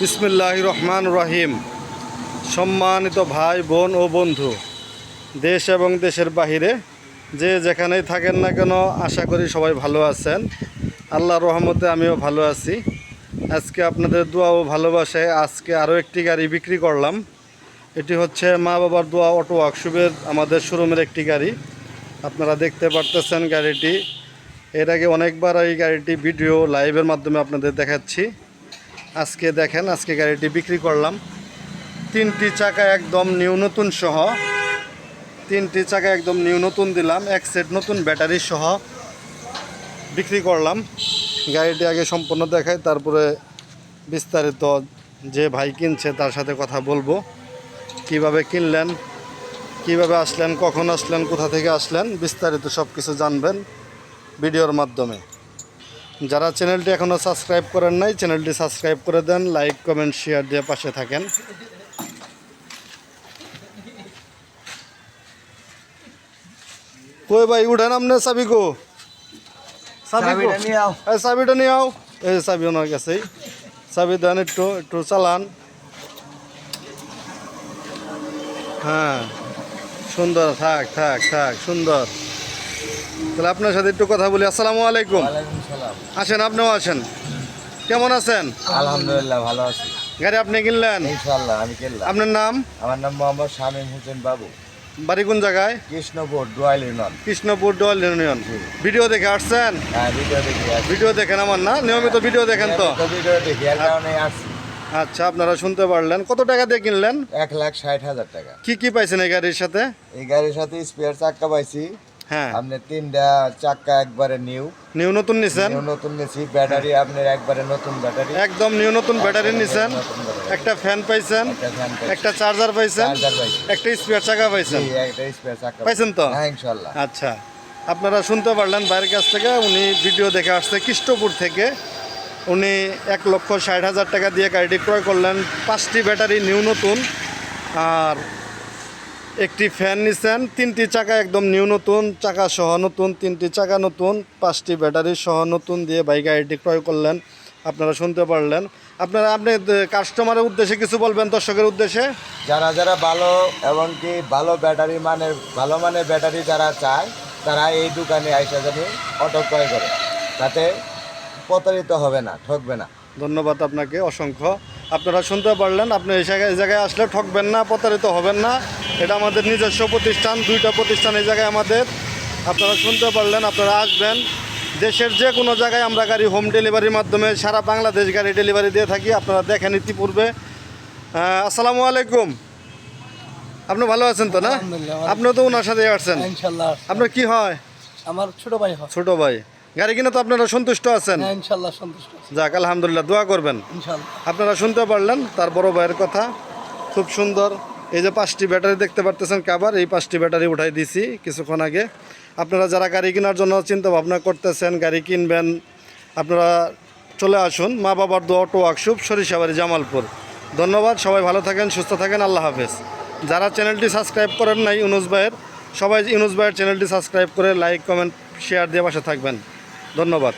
বিসমিল্লাহ রহমান রহিম। সম্মানিত ভাই, বোন ও বন্ধু, দেশ এবং দেশের বাহিরে যে যেখানেই থাকেন না কেন, আশা করি সবাই ভালো আছেন। আল্লাহ রহমতে আমিও ভালো আছি। আজকে আপনাদের দোয়া ও ভালোবাসায় আজকে আরও একটি গাড়ি বিক্রি করলাম। এটি হচ্ছে মা বাবার দোয়া অটো ওয়ার্কশপের আমাদের শোরুমের একটি গাড়ি। আপনারা দেখতে পারতেছেন গাড়িটি। এর আগে অনেকবার এই গাড়িটি ভিডিও লাইভের মাধ্যমে আপনাদের দেখাচ্ছি। আজকে দেখেন, আজকে গাড়িটি বিক্রি করলাম। তিনটি চাকা একদম নিউ, নতুন সহ। তিনটি চাকা একদম নিউ, নতুন দিলাম। এক সেট নতুন ব্যাটারি সহ বিক্রি করলাম। গাড়িটি আগে সম্পূর্ণ দেখাই, তারপরে বিস্তারিত যে ভাই কিনছে তার সাথে কথা বলব। কীভাবে কিনলেন, কীভাবে আসলেন, কখন আসলেন, কোথা থেকে আসলেন, বিস্তারিত সব কিছু জানবেন ভিডিওর মাধ্যমে। যারা চ্যানেলটি এখনও সাবস্ক্রাইব করেন নাই চ্যানেলটি সাবস্ক্রাইব করে দেন লাইক কমেন্ট শেয়ার দিয়ে পাশে থাকেন। কই ভাই উঠেন আপনি চাবি কো চাবি কো? চাবিটা নিয়ে আও। এই চাবিটা নিয়ে আও। এই চাবি ওনার কাছেই। চাবি দেন একটু একটু চালান। হ্যাঁ। সুন্দর থাক থাক থাক সুন্দর। তাহলে আপনার সাথে একটু কথা বলি। আসসালামু আলাইকুম। আসেন আপনিও আসেন। কেমন আছেন? আলহামদুলিল্লাহ ভালো আছি। গাড়ি আপনি কিনলেন? ইনশাআল্লাহ আমি কেল্লা আপনার নাম? আমার নাম মোহাম্মদ শামীম হোসেন বাবু। বাড়ি কোন জায়গায়? Krishnapur Duail union. Krishnapur Doyal union. Video দেখে আসছেন? হ্যাঁ ভিডিও দেখি। ভিডিও দেখেন আমার না? নিয়মিত ভিডিও দেখেন তো? ভিডিও দেখি এর কারণে আসছি। আচ্ছা আপনারা শুনতে পারলেন। কত টাকা দিয়ে কিনলেন? এক লাখ ষাট হাজার টাকা। কি কি পাইছেন এই গাড়ির সাথে? এই গাড়ির সাথে স্পেয়ার চাক্কা পাইছি। হ্যাঁ। আপনি তিনটা চাক্কা একবারে নিউ। নিউ নতুন নিছেন? নিউ নতুন নিয়েছি ব্যাটারি আপনার একবারে নতুন ব্যাটারি। একদম নিউ নতুন ব্যাটারি নিছেন। একটা ফ্যান পাইছেন একটা চার্জার পাইছেন একটা স্পেয়ার চাকা পাইছেন। একটা স্পেয়ার চাক্কা পাইছেন তো? হ্যাঁ ইনশাআল্লাহ। আচ্ছা আপনারা শুনতে পারলেন বাইরের কাছ থেকে উনি ভিডিও দেখে আসছে কৃষ্ণপুর থেকে। উনি এক লক্ষ ষাট হাজার টাকা দিয়ে গাড়িটি ক্রয় করলেন পাঁচটি ব্যাটারি নিউ নতুন। আর একটি ফ্যান নিছেন তিনটি চাকা একদম নিউ নতুন চাকা সহ নতুন তিনটি চাকা নতুন পাঁচটি ব্যাটারি সহ নতুন দিয়ে বাইক গাড়িটি ক্রয় করলেন আপনারা শুনতে পারলেন। আপনারা আপনি কাস্টমারের উদ্দেশ্যে কিছু বলবেন দর্শকের উদ্দেশ্যে? যারা যারা ভালো এবং কি ভালো ব্যাটারি মানের ভালো মানের ব্যাটারি যারা চায় তারা এই দোকানে আইসা জানি অটো ক্রয় করে। তাতে প্রতারিত হবে না ঠকবে না। ধন্যবাদ আপনাকে অসংখ্য। আপনারা শুনতে পারলেন আপনি এই জায়গায় এই জায়গায় আসলে ঠকবেন না প্রতারিত হবেন না। এটা আমাদের নিজস্ব প্রতিষ্ঠান দুইটা প্রতিষ্ঠান এই জায়গায় আমাদের। আপনারা শুনতে পারলেন আপনারা আসবেন। দেশের যে কোনো জায়গায় আমরা গাড়ি হোম ডেলিভারির মাধ্যমে সারা বাংলাদেশ গাড়ি ডেলিভারি দিয়ে থাকি আপনারা দেখেন ইতিপূর্বে। আসসালামু আলাইকুম। আপনি ভালো আছেন তো না? আপনিও তো ওনার সাথে আসছেন। আপনার কি হয়? আমার ছোট ভাই ছোট ভাই। গাড়ি কিনে তো আপনারা সন্তুষ্ট আছেন? হ্যাঁ ইনশাল্লাহ সন্তুষ্ট যাক আলহামদুলিল্লাহ দোয়া করবেন। আপনারা শুনতে পারলেন তার বড় ভাইয়ের কথা। খুব সুন্দর। এই যে পাঁচটি ব্যাটারি দেখতে পারতেছেন কাবার এই পাঁচটি ব্যাটারি উঠাই দিছি কিছুক্ষণ আগে। আপনারা যারা গাড়ি কেনার জন্য চিন্তা ভাবনা করতেছেন গাড়ি কিনবেন আপনারা চলে আসুন মা বাবার দো অটো ওয়ার্কশপ সরিষাবাড়ি জামালপুর। ধন্যবাদ সবাই ভালো থাকেন সুস্থ থাকেন আল্লাহ হাফেজ। যারা চ্যানেলটি সাবস্ক্রাইব করেন নাই ইউনুস ভাইয়ের সবাই ইউনুস ভাইয়ের চ্যানেলটি সাবস্ক্রাইব করে লাইক কমেন্ট শেয়ার দিয়ে পাশে থাকবেন। ধন্যবাদ।